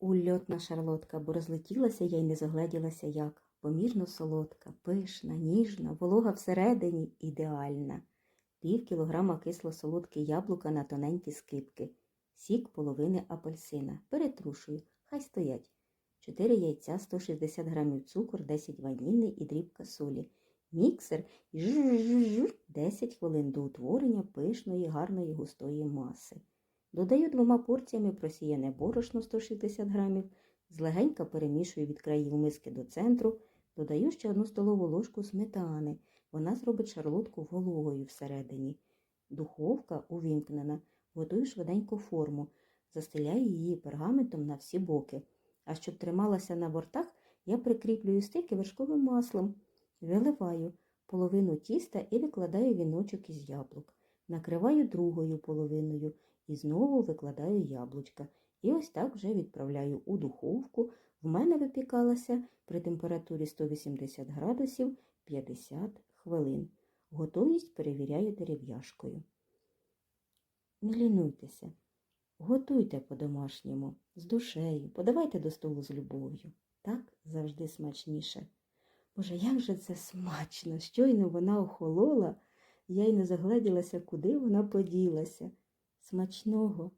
Ульотна шарлотка, бо розлетілася я й не загледілася як. Помірно солодка, пишна, ніжна, волога всередині ідеальна. Пів кілограма кисло-солодке яблука на тоненькі скипки. Сік половини апельсина. Перетрушую, хай стоять. 4 яйця, 160 грамів цукор, 10 ванільний і дрібка солі. Міксер і 10 хвилин до утворення пишної, гарної густої маси. Додаю двома порціями просіяне борошно 160 грамів, злегенька перемішую від країв миски до центру, додаю ще одну столову ложку сметани. Вона зробить шарлотку вологою всередині. Духовка увімкнена, готую швиденько форму, застеляю її пергаментом на всі боки. А щоб трималася на бортах, я прикріплюю стики вершковим маслом. Виливаю половину тіста і викладаю віночок із яблук. Накриваю другою половиною і знову викладаю яблучка. І ось так вже відправляю у духовку. В мене випікалася при температурі 180 градусів 50 хвилин. Готовність перевіряю дерев'яшкою. Не лінуйтеся, готуйте по-домашньому, з душею, подавайте до столу з любов'ю. Так завжди смачніше. Боже, як же це смачно! Щойно вона охолола, я й не загледілася, куди вона поділася. Смачного!